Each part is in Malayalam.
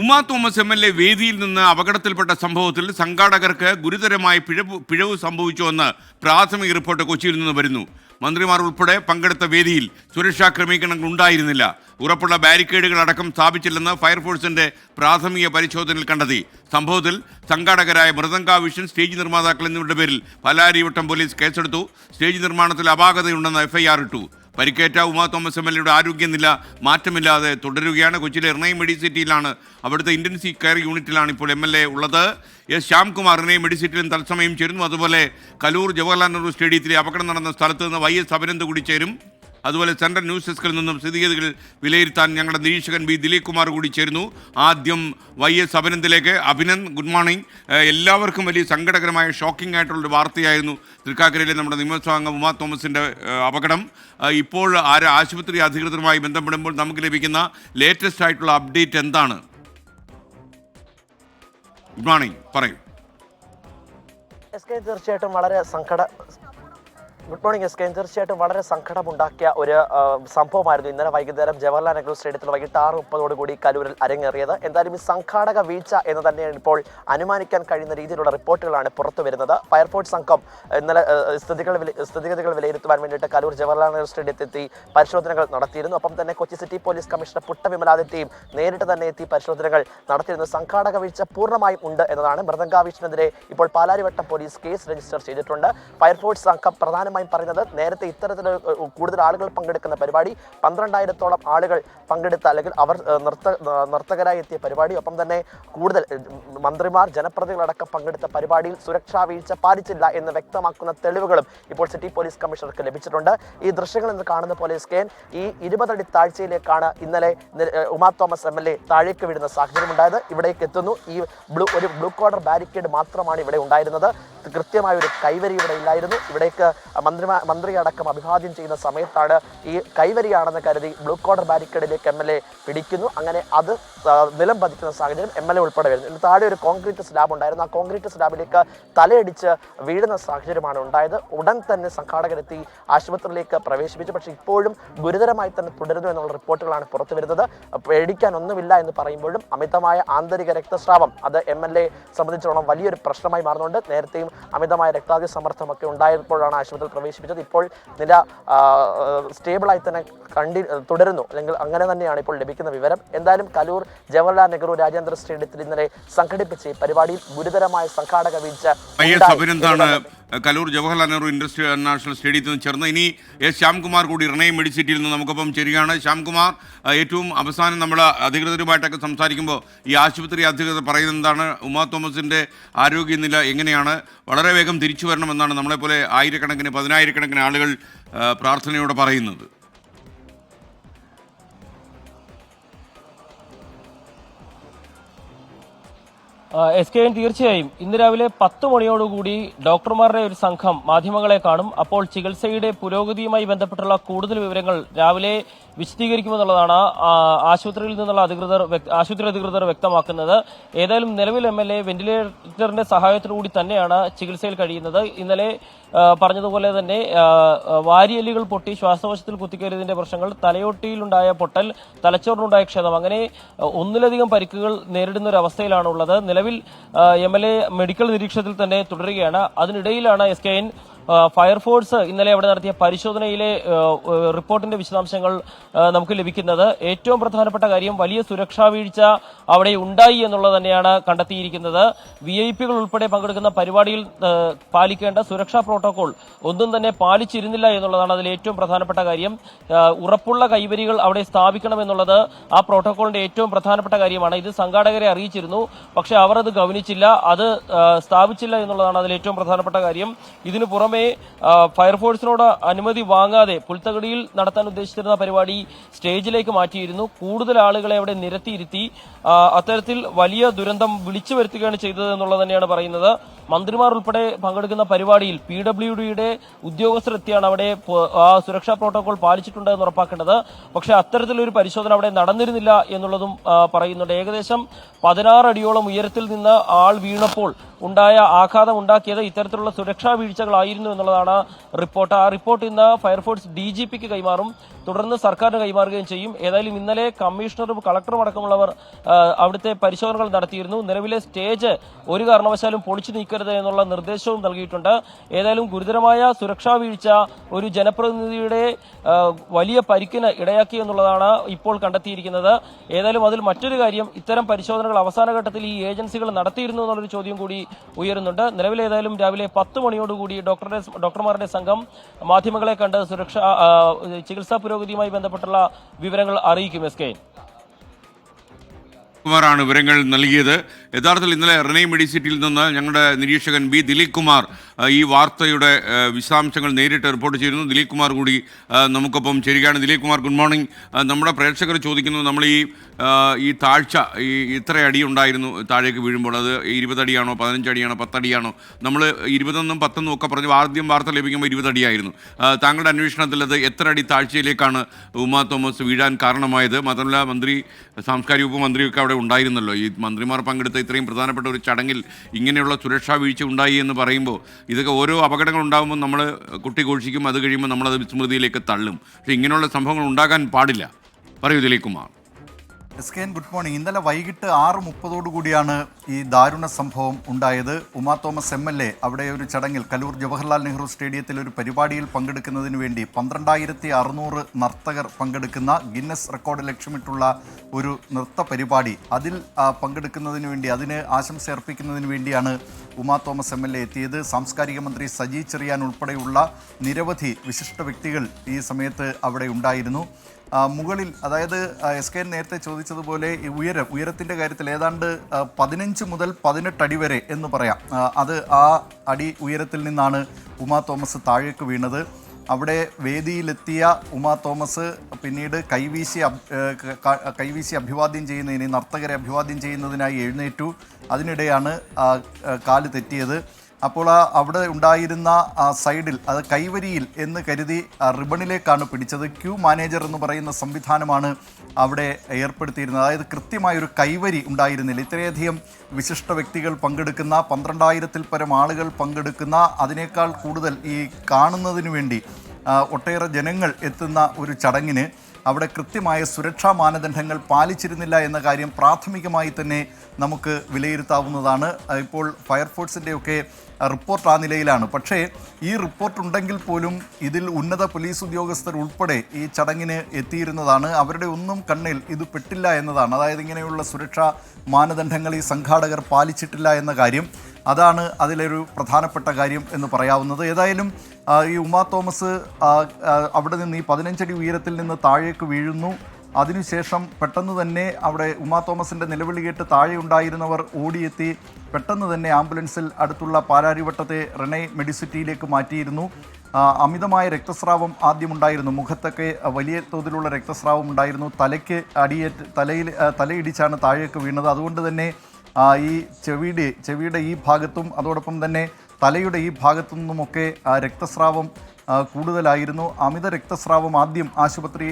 Uma Thomas M L A വേദിയിൽ നിന്ന് അപകടത്തിൽപ്പെട്ട സംഭവത്തിൽ സംഘാടകർക്ക് ഗുരുതരമായ പിഴവ് പിഴവ് സംഭവിച്ചുവെന്ന് പ്രാഥമിക റിപ്പോർട്ട് കൊച്ചിയിൽ നിന്ന് വരുന്നു. മന്ത്രിമാർ ഉൾപ്പെടെ പങ്കെടുത്ത വേദിയിൽ സുരക്ഷാ ക്രമീകരണങ്ങൾ ഉണ്ടായിരുന്നില്ല. ഉറപ്പുള്ള ബാരിക്കേഡുകൾ അടക്കം സ്ഥാപിച്ചില്ലെന്ന് ഫയർഫോഴ്സിന്റെ പ്രാഥമിക പരിശോധനയിൽ കണ്ടെത്തി. സംഭവത്തിൽ സംഘാടകരായ മൃദംഗ വിഷൻ സ്റ്റേജ് നിർമ്മാതാക്കൾ എന്നിവരുടെ പേരിൽ പലാരിവട്ടം പോലീസ് കേസെടുത്തു. സ്റ്റേജ് നിർമ്മാണത്തിൽ അപാകതയുണ്ടെന്ന് എഫ്ഐആർ ഇട്ടു. പരിക്കേറ്റ ഉമാ തോമസ് എം എൽ എയുടെ ആരോഗ്യനില മാറ്റമില്ലാതെ തുടരുകയാണ്. കൊച്ചിയിലെ എറണാകുളം മെഡിസിറ്റിയിലാണ് അവിടുത്തെ ഇന്റൻസീവ് കെയർ യൂണിറ്റിലാണ് ഇപ്പോൾ എം എൽ എ ഉള്ളത്. എസ് ശ്യാംകുമാർ എറണാകുളം മെഡിസിറ്റിയിലും തത്സമയം ചേരുന്നു. അതുപോലെ കലൂർ ജവഹർലാൽ നെഹ്റു സ്റ്റേഡിയത്തിലെ അപകടം നടന്ന സ്ഥലത്ത് നിന്ന് വൈ എസ് അഭിനന്ദ് കൂടി ചേരും അതുപോലെ സെൻട്രൽ ന്യൂസ് ഡെസ്കിൽ നിന്നും സ്ഥിതിഗതികൾ വിലയിരുത്താൻ ഞങ്ങളുടെ നിരീക്ഷകൻ ബി ദിലീപ് കുമാർ കൂടി ചേരുന്നു. ആദ്യം Y S അഭിനന്ദിലേക്ക്. Abhinand good morning. എല്ലാവർക്കും വലിയ സങ്കടകരമായ ഷോക്കിംഗ് ആയിട്ടുള്ളൊരു വാർത്തയായിരുന്നു തൃക്കാക്കരയിലെ നമ്മുടെ നിയമസഭാംഗം ഉമാ തോമസിന്റെ അപകടം. ഇപ്പോൾ ആര് ആശുപത്രി അധികൃതരുമായി ബന്ധപ്പെടുമ്പോൾ നമുക്ക് ലഭിക്കുന്ന ലേറ്റസ്റ്റ് ആയിട്ടുള്ള അപ്ഡേറ്റ് എന്താണ്? Good morning. പറയൂ. തീർച്ചയായിട്ടും വളരെ സങ്കട ഗുഡ് മോർണിംഗ് എസ് കെ. തീർച്ചയായിട്ടും വളരെ സങ്കടമുണ്ടാക്കിയ ഒരു സംഭവമായിരുന്നു ഇന്നലെ വൈകുന്നേരം ജവഹർലാൽ നെഹ്റു സ്റ്റേഡിയത്തിൽ വൈകിട്ട് ആറ് മുപ്പതോടുകൂടി കലൂരിൽ അരങ്ങേറിയത്. എന്തായാലും ഈ സംഘാടക വീഴ്ച എന്ന് തന്നെയാണ് ഇപ്പോൾ അനുമാനിക്കാൻ കഴിയുന്ന രീതിയിലുള്ള റിപ്പോർട്ടുകളാണ് പുറത്തു വരുന്നത്. ഫയർഫോഴ്സ് സംഘം ഇന്നലെ സ്ഥിതികൾ സ്ഥിതിഗതികൾ വിലയിരുത്തുവാൻ വേണ്ടിയിട്ട് കലൂർ ജവഹർലാൽ നെഹ്റു സ്റ്റേഡിയത്തിൽ എത്തി പരിശോധനകൾ നടത്തിയിരുന്നു. ഒപ്പം തന്നെ Kochi city police commissioner Putta വിമലാദിത്യയും നേരിട്ട് തന്നെ എത്തി പരിശോധനകൾ നടത്തിയിരുന്നു. സംഘാടക വീഴ്ച പൂർണമായും ഉണ്ട് എന്നതാണ് മൃദംഗാവീഷിനെതിരെ ഇപ്പോൾ പാലാരിവട്ടം പോലീസ് കേസ് രജിസ്റ്റർ ചെയ്തിട്ടുണ്ട്. ഫയർഫോഴ്സ് സംഘം പ്രധാനമായും പറയുന്നത്. നേരത്തെ ഇത്തരത്തിൽ കൂടുതൽ ആളുകൾ പങ്കെടുക്കുന്ന പരിപാടി പന്ത്രണ്ടായിരത്തോളം ആളുകൾ പങ്കെടുത്ത അല്ലെങ്കിൽ അവർ നൃത്ത നർത്തകരായി എത്തിയ പരിപാടി ഒപ്പം തന്നെ കൂടുതൽ മന്ത്രിമാർ ജനപ്രതിനിധികളടക്കം പങ്കെടുത്ത പരിപാടിയിൽ സുരക്ഷാ വീഴ്ച പാലിച്ചില്ല എന്ന് വ്യക്തമാക്കുന്ന തെളിവുകളും ഇപ്പോൾ സിറ്റി പോലീസ് കമ്മീഷണർക്ക് ലഭിച്ചിട്ടുണ്ട്. ഈ ദൃശ്യങ്ങൾ ഇന്ന് കാണുന്ന പോലീസ് കേൻ ഈ ഇരുപതടി താഴ്ചയിലേക്കാണ് ഇന്നലെ Uma Thomas M L A താഴേക്ക് വീഴുന്ന സാഹചര്യമുണ്ടായത്. ഇവിടേക്ക് എത്തുന്നു. ഈ ബ്ലൂ ഒരു ബ്ലൂ കോർഡർ ബാരിക്കേഡ് മാത്രമാണ് ഇവിടെ ഉണ്ടായിരുന്നത്. കൃത്യമായ ഒരു കൈവരി ഇവിടെ ഇല്ലായിരുന്നു. ഇവിടേക്ക് മന്ത്രിമാ മന്ത്രി അടക്കം അഭിവാദ്യം ചെയ്യുന്ന സമയത്താണ് ഈ കൈവരിയാണെന്ന് കരുതി ബ്ലൂ കോർഡർ ബാരിക്കേഡിലേക്ക് എം എൽ എ പിടിക്കുന്നു. അങ്ങനെ അത് നിലം പതിക്കുന്ന സാഹചര്യം എം എൽ എ ഉൾപ്പെടെ വരുന്നു. ഇതിന് താഴെ ഒരു കോൺക്രീറ്റ് സ്ലാബ് ഉണ്ടായിരുന്നു. ആ കോൺക്രീറ്റ് സ്ലാബിലേക്ക് തലയടിച്ച് വീഴുന്ന സാഹചര്യമാണ് ഉണ്ടായത്. ഉടൻ തന്നെ സംഘാടകരെത്തി ആശുപത്രിയിലേക്ക് പ്രവേശിപ്പിച്ചു. പക്ഷേ ഇപ്പോഴും ഗുരുതരമായി തന്നെ തുടരുന്നു എന്നുള്ള റിപ്പോർട്ടുകളാണ് പുറത്തു വരുന്നത്. പേടിക്കാനൊന്നുമില്ല എന്ന് പറയുമ്പോഴും അമിതമായ ആന്തരിക രക്തസ്രാവം അത് എം എൽ എ സംബന്ധിച്ചിടത്തോളം വലിയൊരു പ്രശ്നമായി മാറുന്നുണ്ട്. നേരത്തെയും അമിതമായ രക്താതി സമ്മർദ്ദമൊക്കെ ഉണ്ടായപ്പോഴാണ് ആശുപത്രിയിൽ പ്രവേശിപ്പിച്ചത് ഇപ്പോൾ നില സ്റ്റേബിളായി തന്നെ കണ്ടി തുടരുന്നു. അല്ലെങ്കിൽ അങ്ങനെ തന്നെയാണ് ഇപ്പോൾ ലഭിക്കുന്ന വിവരം. എന്തായാലും കലൂർ ജവഹർലാൽ നെഹ്റു രാജ്യാന്തര സ്റ്റേഡിയത്തിൽ ഇന്നലെ സംഘടിപ്പിച്ച ഈ പരിപാടിയിൽ ഗുരുതരമായ സംഘാടക വീഴ്ച അഭിനന്ദാണ് കലൂർ ജവഹർലാൽ നെഹ്റു ഇൻഡസ്ട്രി നാഷണൽ സ്റ്റേഡിയത്തിൽ നിന്ന് ചേർന്ന്. ഇനി എസ് ശ്യാംകുമാർ കൂടി ഇറണയും മെഡിസിറ്റിയിൽ നിന്ന് നമുക്കൊപ്പം ചേരുകയാണ് ശ്യാംകുമാർ ഏറ്റവും അവസാനം നമ്മൾ അധികൃതരുമായിട്ടൊക്കെ സംസാരിക്കുമ്പോൾ ഈ ആശുപത്രി അധികൃതർ പറയുന്നത് എന്താണ്? ഉമാ തോമസിന്റെ ആരോഗ്യനില എങ്ങനെയാണ്? വളരെ വേഗം തിരിച്ചു വരണമെന്നാണ് നമ്മളെപ്പോലെ ആയിരക്കണക്കിന് പതിനായിരക്കണക്കിന് ആളുകൾ പ്രാർത്ഥനയോടെ പറയുന്നത്. എസ് കെ എൻ തീർച്ചയായും ഇന്ന് രാവിലെ പത്ത് മണിയോടുകൂടി ഡോക്ടർമാരുടെ ഒരു സംഘം മാധ്യമങ്ങളെ കാണും. അപ്പോൾ ചികിത്സയുടെ പുരോഗതിയുമായി ബന്ധപ്പെട്ടുള്ള കൂടുതൽ വിവരങ്ങൾ രാവിലെ വിശദീകരിക്കുമെന്നുള്ളതാണ് ആശുപത്രിയിൽ നിന്നുള്ള അധികൃതർ ആശുപത്രി അധികൃതർ വ്യക്തമാക്കുന്നത്. ഏതായാലും നിലവിൽ എം എൽ എ വെന്റിലേറ്ററിന്റെ സഹായത്തോടുകൂടി തന്നെയാണ് ചികിത്സയിൽ കഴിയുന്നത്. ഇന്നലെ പറഞ്ഞതുപോലെ തന്നെ വാരിയെല്ലുകൾ പൊട്ടി ശ്വാസകോശത്തിൽ കുത്തിക്കയറിയതിന്റെ പ്രശ്നങ്ങൾ തലയോട്ടിയിലുണ്ടായ പൊട്ടൽ തലച്ചോറിനുണ്ടായ ക്ഷതം അങ്ങനെ ഒന്നിലധികം പരിക്കുകൾ നേരിടുന്ന ഒരു അവസ്ഥയിലാണുള്ളത്. നിലവിൽ എം എൽ എ മെഡിക്കൽ നിരീക്ഷണത്തിൽ തന്നെ തുടരുകയാണ്. അതിനിടയിലാണ് എസ് കെ എൻ ഫയർഫോഴ്സ് ഇന്നലെ അവിടെ നടത്തിയ പരിശോധനയിലെ റിപ്പോർട്ടിന്റെ വിശദാംശങ്ങൾ നമുക്ക് ലഭിക്കുന്നത്. ഏറ്റവും പ്രധാനപ്പെട്ട കാര്യം വലിയ സുരക്ഷാ വീഴ്ച അവിടെ ഉണ്ടായി എന്നുള്ളത് തന്നെയാണ് കണ്ടെത്തിയിരിക്കുന്നത്. വി ഐ പികൾ ഉൾപ്പെടെ പങ്കെടുക്കുന്ന പരിപാടിയിൽ പാലിക്കേണ്ട സുരക്ഷാ പ്രോട്ടോകോൾ ഒന്നും തന്നെ പാലിച്ചിരുന്നില്ല എന്നുള്ളതാണ് അതിൽ ഏറ്റവും പ്രധാനപ്പെട്ട കാര്യം. ഉറപ്പുള്ള കൈവരികൾ അവിടെ സ്ഥാപിക്കണം എന്നുള്ളത് ആ പ്രോട്ടോകോളിന്റെ ഏറ്റവും പ്രധാനപ്പെട്ട കാര്യമാണ്. ഇത് സംഘാടകരെ അറിയിച്ചിരുന്നു പക്ഷേ അവർ അത് ഗവനിച്ചില്ല. അത് സ്ഥാപിച്ചില്ല എന്നുള്ളതാണ് അതിൽ ഏറ്റവും പ്രധാനപ്പെട്ട കാര്യം. ഇതിനു പുറമെ ആ, ഫയർഫോഴ്സിനോട് അനുമതി വാങ്ങാതെ പുൽത്തകടിയിൽ നടത്താൻ ഉദ്ദേശിച്ചിരുന്ന പരിപാടി സ്റ്റേജിലേക്ക് മാറ്റിയിരുന്നു. കൂടുതൽ ആളുകളെ അവിടെ നിരത്തിയിരുത്തി അത്തരത്തിൽ വലിയ ദുരന്തം വിളിച്ചു വരുത്തുകയാണ് ചെയ്തത് എന്നുള്ളത് തന്നെയാണ് പറയുന്നത്. മന്ത്രിമാർ ഉൾപ്പെടെ പങ്കെടുക്കുന്ന പരിപാടിയിൽ പി ഡബ്ല്യു ഡിയുടെ ഉദ്യോഗസ്ഥരെത്തിയാണ് അവിടെ ആ സുരക്ഷാ പ്രോട്ടോകോൾ പാലിച്ചിട്ടുണ്ട് എന്ന് ഉറപ്പാക്കേണ്ടത്. പക്ഷേ അത്തരത്തിലൊരു പരിശോധന അവിടെ നടന്നിരുന്നില്ല എന്നുള്ളതും പറയുന്നുണ്ട്. ഏകദേശം പതിനാറ് അടിയോളം ഉയരത്തിൽ നിന്ന് ആൾ വീണപ്പോൾ ഉണ്ടായ ആഘാതം ഉണ്ടാക്കിയത് ഇത്തരത്തിലുള്ള സുരക്ഷാ വീഴ്ചകളായിരുന്നു എന്നുള്ളതാണ് റിപ്പോർട്ട്. ആ റിപ്പോർട്ട് ഇന്ന് ഫയർഫോഴ്സ് ഡി ജി പിക്ക് കൈമാറും. തുടർന്ന് സർക്കാരിന് കൈമാറുകയും ചെയ്യും. ഏതായാലും ഇന്നലെ കമ്മീഷണറും കളക്ടറും അടക്കമുള്ളവർ അവിടുത്തെ പരിശോധനകൾ നടത്തിയിരുന്നു. നിലവിലെ സ്റ്റേജ് ഒരു കാരണവശാലും പൊളിച്ചു നീക്കരുത് എന്നുള്ള നിർദ്ദേശവും നൽകിയിട്ടുണ്ട്. ഏതായാലും ഗുരുതരമായ സുരക്ഷാ വീഴ്ച ഒരു ജനപ്രതിനിധിയുടെ വലിയ പരിക്കിന് ഇടയാക്കി എന്നുള്ളതാണ് ഇപ്പോൾ കണ്ടെത്തിയിരിക്കുന്നത്. ഏതായാലും അതിൽ മറ്റൊരു കാര്യം ഇത്തരം പരിശോധനകൾ അവസാന ഘട്ടത്തിൽ ഈ ഏജൻസികൾ നടത്തിയിരുന്നു എന്നുള്ളൊരു ചോദ്യം കൂടി ഉയരുന്നുണ്ട്. നിലവിൽ ഏതായാലും രാവിലെ പത്ത് മണിയോടുകൂടി ഡോക്ടറുടെ ഡോക്ടർമാരുടെ സംഘം മാധ്യമങ്ങളെ കണ്ട് സുരക്ഷ ചികിത്സാ പുരോഗതിയുമായി ബന്ധപ്പെട്ടുള്ള വിവരങ്ങൾ അറിയിക്കും. S K. കുമാറാണ് വിവരങ്ങൾ നൽകിയത്. യഥാർത്ഥത്തിൽ ഇന്നലെ റിനൈ മെഡിസിറ്റിയിൽ നിന്ന് ഞങ്ങളുടെ നിരീക്ഷകൻ ബി ദിലീപ് കുമാർ ഈ വാർത്തയുടെ വിശദാംശങ്ങൾ നേരിട്ട് റിപ്പോർട്ട് ചെയ്യുന്നു ദിലീപ് കുമാർ കൂടി നമുക്കൊപ്പം ചേരുകയാണ്. Dileep Kumar good morning. നമ്മുടെ പ്രേക്ഷകർ ചോദിക്കുന്നു നമ്മൾ ഈ ഈ താഴ്ച ഈ ഇത്ര അടി ഉണ്ടായിരുന്നു താഴേക്ക് വീഴുമ്പോൾ. അത് ഇരുപതടിയാണോ പതിനഞ്ചടിയാണോ പത്തടിയാണോ നമ്മൾ ഇരുപതൊന്നും പത്തൊന്നും ഒക്കെ പറഞ്ഞു ആദ്യം വാർത്ത ലഭിക്കുമ്പോൾ ഇരുപതടിയായിരുന്നു താങ്കളുടെ അന്വേഷണത്തിൽ അത് എത്ര അടി താഴ്ചയിലേക്കാണ് ഉമാ തോമസ് വീഴാൻ കാരണമായത്? മാത്രമല്ല മന്ത്രി സാംസ്കാരിക വകുപ്പ് മന്ത്രിയൊക്കെ അവിടെ ഉണ്ടായിരുന്നല്ലോ. ഈ മന്ത്രിമാർ പങ്കെടുത്ത ഇത്രയും പ്രധാനപ്പെട്ട ഒരു ചടങ്ങിൽ ഇങ്ങനെയുള്ള സുരക്ഷാ വീഴ്ച ഉണ്ടായി എന്ന് പറയുമ്പോൾ ഇതൊക്കെ ഓരോ അപകടങ്ങൾ ഉണ്ടാകുമ്പോൾ നമ്മൾ കുട്ടി ഘോഷിക്കും അത് കഴിയുമ്പോൾ നമ്മളത് വിസ്മൃതിയിലേക്ക് തള്ളും. പക്ഷേ ഇങ്ങനെയുള്ള സംഭവങ്ങൾ ഉണ്ടാകാൻ പാടില്ല. പറയൂ Dileep Kumar. S K N good morning. ഇന്നലെ വൈകിട്ട് ആറ് മുപ്പതോടു കൂടിയാണ് ഈ ദാരുണ സംഭവം ഉണ്ടായത്. Uma Thomas M L A അവിടെ ഒരു ചടങ്ങിൽ കലൂർ ജവഹർലാൽ നെഹ്റു സ്റ്റേഡിയത്തിൽ ഒരു പരിപാടിയിൽ പങ്കെടുക്കുന്നതിന് വേണ്ടി പന്ത്രണ്ടായിരത്തി അറുന്നൂറ് നർത്തകർ പങ്കെടുക്കുന്ന ഗിന്നസ് റെക്കോർഡ് ലക്ഷ്യമിട്ടുള്ള ഒരു നൃത്ത പരിപാടി. അതിൽ പങ്കെടുക്കുന്നതിന് വേണ്ടി അതിന് ആശംസ അർപ്പിക്കുന്നതിന് വേണ്ടിയാണ് Uma Thomas M L A എത്തിയത്. സാംസ്കാരിക മന്ത്രി സജി ചെറിയാൻ ഉൾപ്പെടെയുള്ള നിരവധി വിശിഷ്ട വ്യക്തികൾ ഈ സമയത്ത് അവിടെ ഉണ്ടായിരുന്നു. മുകളിൽ അതായത് എസ് കെ നേരത്തെ ചോദിച്ചതുപോലെ ഉയരം ഉയരത്തിന്റെ കാര്യത്തിൽ ഏതാണ്ട് പതിനഞ്ച് മുതൽ പതിനെട്ട് അടി വരെ എന്ന് പറയാം. അത് ആ അടി ഉയരത്തിൽ നിന്നാണ് ഉമാ തോമസ് താഴേക്ക് വീണത്. അവിടെ വേദിയിലെത്തിയ ഉമാ തോമസ് പിന്നീട് കൈവീശി കൈവീശി അഭിവാദ്യം ചെയ്യുന്നതിന് നർത്തകരെ അഭിവാദ്യം ചെയ്യുന്നതിനായി എഴുന്നേറ്റു. അതിനിടെയാണ് കാൽ തെറ്റിയത്. അപ്പോൾ അവിടെ ഉണ്ടായിരുന്ന ആ സൈഡിൽ അത് കൈവരിയിൽ എന്ന് കരുതി റിബണിലേക്കാണ് പിടിച്ചത്. ക്യൂ മാനേജർ എന്ന് പറയുന്ന സംവിധാനമാണ് അവിടെ ഏർപ്പെടുത്തിയിരുന്നത്. അതായത് കൃത്യമായൊരു കൈവരി ഉണ്ടായിരുന്നില്ല. ഇത്രയധികം വിശിഷ്ട വ്യക്തികൾ പങ്കെടുക്കുന്ന പന്ത്രണ്ടായിരത്തിൽ പരം ആളുകൾ പങ്കെടുക്കുന്ന അതിനേക്കാൾ കൂടുതൽ ഈ കാണുന്നതിന് വേണ്ടി ഒട്ടേറെ ജനങ്ങൾ എത്തുന്ന ഒരു ചടങ്ങിന് അവിടെ കൃത്യമായ സുരക്ഷാ മാനദണ്ഡങ്ങൾ പാലിച്ചിരുന്നില്ല എന്ന കാര്യം പ്രാഥമികമായി തന്നെ നമുക്ക് വിലയിരുത്താവുന്നതാണ്. ഇപ്പോൾ ഫയർഫോഴ്സിന്റെയൊക്കെ റിപ്പോർട്ട് ആ നിലയിലാണ്. പക്ഷേ ഈ റിപ്പോർട്ട് ഉണ്ടെങ്കിൽ പോലും ഇതിൽ ഉന്നത പോലീസ് ഉദ്യോഗസ്ഥർ ഉൾപ്പെടെ ഈ ചടങ്ങിന് എത്തിയിരുന്നതാണ്. അവരുടെ ഒന്നും കണ്ണിൽ ഇത് പെട്ടില്ല എന്നതാണ്. അതായത് ഇങ്ങനെയുള്ള സുരക്ഷാ മാനദണ്ഡങ്ങൾ ഈ സംഘാടകർ പാലിച്ചിട്ടില്ല എന്ന കാര്യം. അതാണ് അതിലൊരു പ്രധാനപ്പെട്ട കാര്യം എന്ന് പറയാവുന്നത്. ഏതായാലും ഈ ഉമാ തോമസ് അവിടെ നിന്ന് ഈ പതിനഞ്ചടി ഉയരത്തിൽ നിന്ന് താഴേക്ക് വീഴുന്നു. അതിനുശേഷം പെട്ടെന്ന് തന്നെ അവിടെ ഉമാ തോമസിന്റെ നിലവിളി കേട്ട് താഴെ ഉണ്ടായിരുന്നവർ ഓടിയെത്തി പെട്ടെന്ന് തന്നെ ആംബുലൻസിൽ അടുത്തുള്ള പാലാരിവട്ടത്തെ റെനൈ മെഡിസിറ്റിയിലേക്ക് മാറ്റിയിരുന്നു. അമിതമായ രക്തസ്രാവം ആദ്യമുണ്ടായിരുന്നു. മുഖത്തൊക്കെ വലിയ തോതിലുള്ള രക്തസ്രാവം ഉണ്ടായിരുന്നു. തലയ്ക്ക് അടിയേറ്റ് തലയിൽ തലയിടിച്ചാണ് താഴേക്ക് വീണത്. അതുകൊണ്ട് തന്നെ ഈ ചെവിയുടെ ചെവിയുടെ ഈ ഭാഗത്തും അതോടൊപ്പം തന്നെ തലയുടെ ഈ ഭാഗത്തു നിന്നുമൊക്കെ രക്തസ്രാവം കൂടുതലായിരുന്നു. അമിത രക്തസ്രാവം ആദ്യം ആശുപത്രി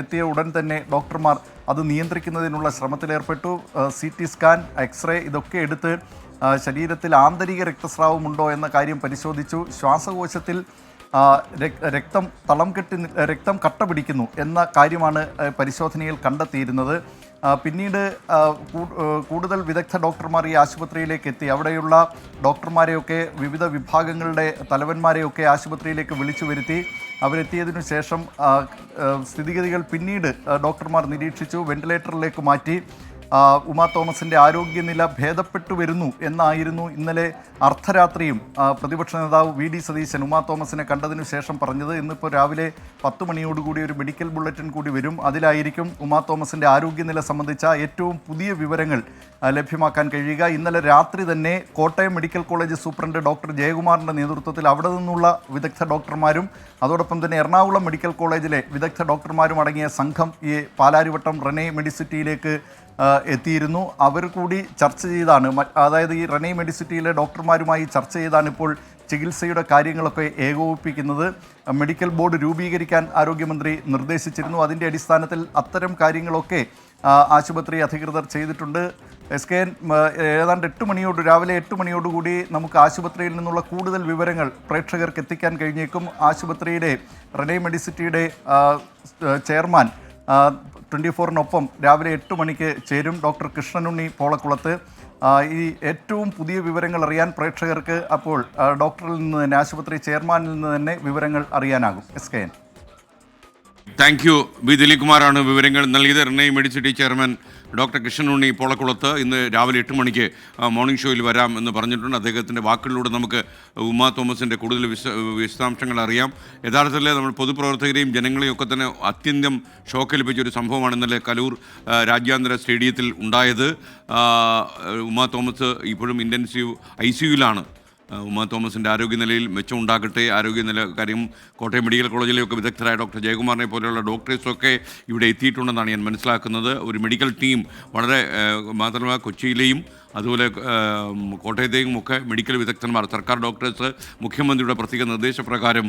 എത്തിയ ഉടൻ തന്നെ ഡോക്ടർമാർ അത് നിയന്ത്രിക്കുന്നതിനുള്ള ശ്രമത്തിലേർപ്പെട്ടു. സി ടി സ്കാൻ എക്സ്റേ ഇതൊക്കെ എടുത്ത് ശരീരത്തിൽ ആന്തരിക രക്തസ്രാവമുണ്ടോ എന്ന കാര്യം പരിശോധിച്ചു. ശ്വാസകോശത്തിൽ രക്തം തളം കെട്ടി രക്തം കട്ട പിടിക്കുന്നു എന്ന കാര്യമാണ് പരിശോധനയിൽ കണ്ടെത്തിയിരുന്നത്. പിന്നീട് കൂടുതൽ വിദഗ്ധ ഡോക്ടർമാർ ഈ ആശുപത്രിയിലേക്ക് എത്തി. അവിടെയുള്ള ഡോക്ടർമാരെയൊക്കെ വിവിധ വിഭാഗങ്ങളുടെ തലവന്മാരെയൊക്കെ ആശുപത്രിയിലേക്ക് വിളിച്ചു വരുത്തി. അവരെത്തിയതിനു ശേഷം സ്ഥിതിഗതികൾ പിന്നീട് ഡോക്ടർമാർ നിരീക്ഷിച്ചു വെന്റിലേറ്ററിലേക്ക് മാറ്റി. ഉമാ തോമസിന്റെ ആരോഗ്യനില ഭേദപ്പെട്ടു വരുന്നു എന്നായിരുന്നു ഇന്നലെ അർദ്ധരാത്രിയും പ്രതിപക്ഷ നേതാവ് വി ഡി സതീശൻ ഉമാ തോമസിനെ കണ്ടതിനു ശേഷം പറഞ്ഞത്. ഇന്നിപ്പോൾ രാവിലെ പത്ത് മണിയോടുകൂടി ഒരു മെഡിക്കൽ ബുള്ളറ്റിൻ കൂടി വരും. അതിലായിരിക്കും ഉമാ തോമസിന്റെ ആരോഗ്യനില സംബന്ധിച്ച ഏറ്റവും പുതിയ വിവരങ്ങൾ ലഭ്യമാക്കാൻ കഴിയുക. ഇന്നലെ രാത്രി തന്നെ Kottayam medical college superintendent doctor ജയകുമാറിന്റെ നേതൃത്വത്തിൽ അവിടെ നിന്നുള്ള വിദഗ്ധ ഡോക്ടർമാരും അതോടൊപ്പം തന്നെ എറണാകുളം മെഡിക്കൽ കോളേജിലെ വിദഗ്ധ ഡോക്ടർമാരും അടങ്ങിയ സംഘം ഈ പാലാരിവട്ടം റെനെ മെഡിസിറ്റിയിലേക്ക് എത്തിയിരുന്നു. അവർ കൂടി ചർച്ച ചെയ്താണ്. അതായത് ഈ റെനെ മെഡിസിറ്റിയിലെ ഡോക്ടർമാരുമായി ചർച്ച ചെയ്താണ് ഇപ്പോൾ ചികിത്സയുടെ കാര്യങ്ങളൊക്കെ ഏകോപിപ്പിക്കുന്നത്. മെഡിക്കൽ ബോർഡ് രൂപീകരിക്കാൻ ആരോഗ്യമന്ത്രി നിർദ്ദേശിച്ചിരുന്നു. അതിന്റെ അടിസ്ഥാനത്തിൽ അത്തരം കാര്യങ്ങളൊക്കെ ആശുപത്രി അധികൃതർ ചെയ്തിട്ടുണ്ട്. എസ് കെ എൻ ഏതാണ്ട് എട്ട് മണിയോട് രാവിലെ എട്ട് മണിയോടുകൂടി നമുക്ക് ആശുപത്രിയിൽ നിന്നുള്ള കൂടുതൽ വിവരങ്ങൾ പ്രേക്ഷകർക്ക് എത്തിക്കാൻ കഴിഞ്ഞേക്കും. ആശുപത്രിയുടെ റെനെ മെഡിസിറ്റിയുടെ ചെയർമാൻ ട്വന്റി ഫോറിനൊപ്പം രാവിലെ എട്ട് മണിക്ക് ചേരും ഡോക്ടർ കൃഷ്ണനുണ്ണി പോളക്കുളത്ത്. ഈ ഏറ്റവും പുതിയ വിവരങ്ങൾ അറിയാൻ പ്രേക്ഷകർക്ക് അപ്പോൾ ഡോക്ടറിൽ നിന്ന് തന്നെ ആശുപത്രി ചെയർമാനിൽ നിന്ന് തന്നെ വിവരങ്ങൾ അറിയാനാകും. S K N thank you B Dileep കുമാറാണ് വിവരങ്ങൾ നൽകിയത്. Renai Medicity chairman doctor Krishnanunni Polakulath ഇന്ന് രാവിലെ എട്ട് മണിക്ക് മോർണിംഗ് ഷോയിൽ വരാം എന്ന് പറഞ്ഞിട്ടുണ്ട്. അദ്ദേഹത്തിന്റെ വാക്കുകളിലൂടെ നമുക്ക് ഉമാ തോമസിന്റെ കൂടുതൽ വിശ വിശദാംശങ്ങൾ അറിയാം. യഥാർത്ഥത്തിൽ നമ്മൾ പൊതുപ്രവർത്തകരെയും ജനങ്ങളെയും ഒക്കെ തന്നെ അത്യന്തം ഷോക്കേൽപ്പിച്ച ഒരു സംഭവമാണ് ഇന്നലെ കലൂർ രാജ്യാന്തര സ്റ്റേഡിയത്തിൽ ഉണ്ടായത്. ഉമ്മ ഉമാ തോമസ് ഇപ്പോഴും ഇന്റൻസീവ് ഐ സിയുലാണ് ഉമാ തോമസിന്റെ ആരോഗ്യനിലയിൽ മെച്ചം ഉണ്ടാകട്ടെ ആരോഗ്യനില കാര്യം കോട്ടയം മെഡിക്കൽ കോളേജിലെയൊക്കെ വിദഗ്ധരായ ഡോക്ടർ ജയകുമാറിനെ പോലെയുള്ള ഡോക്ടേഴ്സൊക്കെ ഇവിടെ എത്തിയിട്ടുണ്ടെന്നാണ് ഞാൻ മനസ്സിലാക്കുന്നത്. ഒരു മെഡിക്കൽ ടീം വളരെ മാത്രമല്ല കൊച്ചിയിലെയും അതുപോലെ കോട്ടയത്തെയും ഒക്കെ മെഡിക്കൽ വിദഗ്ധന്മാർ സർക്കാർ ഡോക്ടേഴ്സ് മുഖ്യമന്ത്രിയുടെ പ്രത്യേക നിർദ്ദേശപ്രകാരം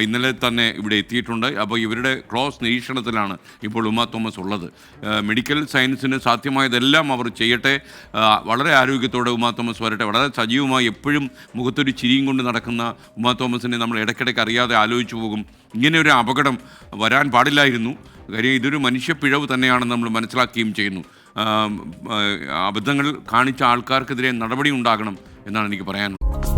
ഇന്നലെ തന്നെ ഇവിടെ എത്തിയിട്ടുണ്ട്. അപ്പോൾ ഇവരുടെ ക്ലോസ് നിരീക്ഷണത്തിലാണ് ഇപ്പോൾ ഉമ തോമസ് ഉള്ളത്. മെഡിക്കൽ സയൻസിന് സാധ്യമായതെല്ലാം അവർ ചെയ്യട്ടെ. വളരെ ആരോഗ്യത്തോടെ ഉമ തോമസ് വരട്ടെ. വളരെ സജീവമായി എപ്പോഴും മുഖത്തൊരു ചിരിയും കൊണ്ട് നടക്കുന്ന ഉമ തോമസിനെ നമ്മൾ ഇടയ്ക്കിടയ്ക്ക് അറിയാതെ ആലോചിച്ചു പോകും. ഇങ്ങനെ ഒരു അപകടം വരാൻ പാടില്ലായിരുന്നു. കാര്യം ഇതൊരു മനുഷ്യപ്പിഴവ് തന്നെയാണെന്ന് നമ്മൾ മനസ്സിലാക്കുകയും ചെയ്യുന്നു. അബദ്ധങ്ങൾ കാണിച്ച ആൾക്കാർക്കെതിരെ നടപടി ഉണ്ടാകണം എന്നാണ് എനിക്ക് പറയാനുള്ളത്.